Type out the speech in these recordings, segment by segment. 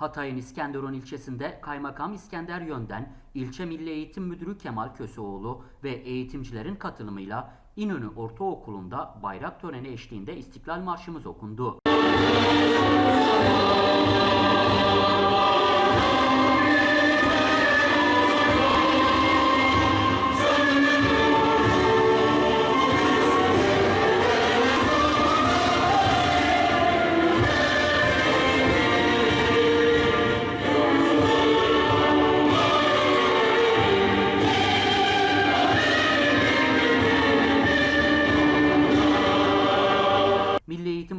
Hatay'ın İskenderun ilçesinde Kaymakam İskender Yönden, İlçe Milli Eğitim Müdürü Kemal Köseoğlu ve eğitimcilerin katılımıyla İnönü Ortaokulu'nda bayrak töreni eşliğinde İstiklal Marşımız okundu.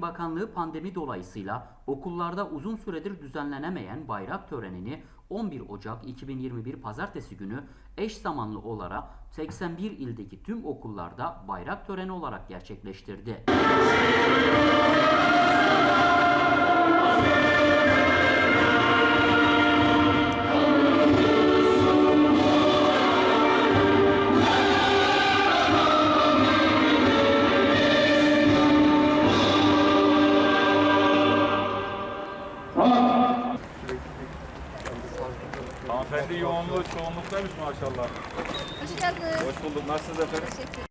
Bakanlığı pandemi dolayısıyla okullarda uzun süredir düzenlenemeyen bayrak törenini 11 Ocak 2021 Pazartesi günü eş zamanlı olarak 81 ildeki tüm okullarda bayrak töreni olarak gerçekleştirdi. Hanımefendi yoğunluğu çoğunluktaymış maşallah. Hoş geldiniz. Hoş bulduk. Nasılsınız efendim? Teşekkür